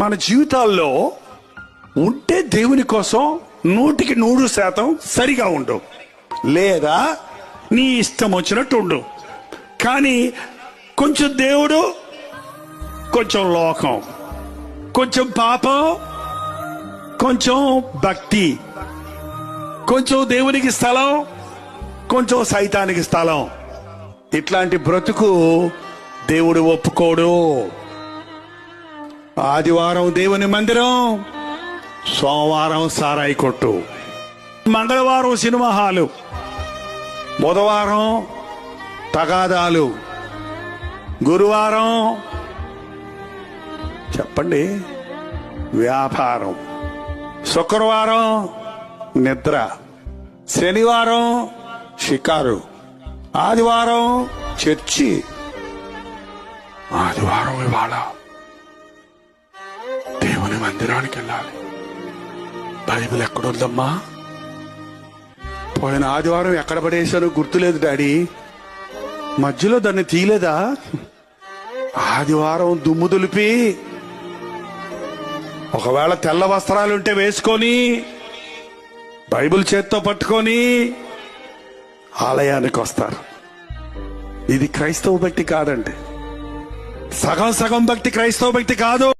మన జీవితాల్లో ఉంటే దేవుని కోసం నూటికి నూరు శాతం సరిగా ఉండు. లేదా నీ ఇష్టం వచ్చినట్టు ఉండు. కానీ కొంచెం దేవుడు కొంచెం లోకం కొంచెం పాపం కొంచెం భక్తి కొంచెం దేవునికి స్థలం కొంచెం సైతానికి స్థలం. ఇట్లాంటి బ్రతుకు దేవుడు ఒప్పుకోడు. ఆదివారం దేవుని మందిరం సోమవారం సారాయి కొట్టు. మంగళవారం సినిమా హాలు. బుధవారం తగాదాలు. గురువారం చెప్పండి వ్యాపారం. శుక్రవారం నిద్ర. శనివారం షికారు. ఆదివారం చర్చి. ఆదివారం ఇవాళ దేవుని మందిరానికి వెళ్ళాలి. బైబిల్ ఎక్కడుందమ్మా? పోయిన ఆదివారం ఎక్కడ పడేశాను గుర్తులేదు డాడీ. మధ్యలో దాన్ని తీయలేదా? ఆదివారం దుమ్ము దులిపి ఒకవేళ తెల్ల వస్త్రాలుంటే వేసుకొని బైబిల్ చేత్తో పట్టుకొని ఆలయానికి వస్తారు. ఇది క్రైస్తవ భక్తి కాదండి. సగం సగం భక్తి క్రైస్తవ భక్తి కాదు.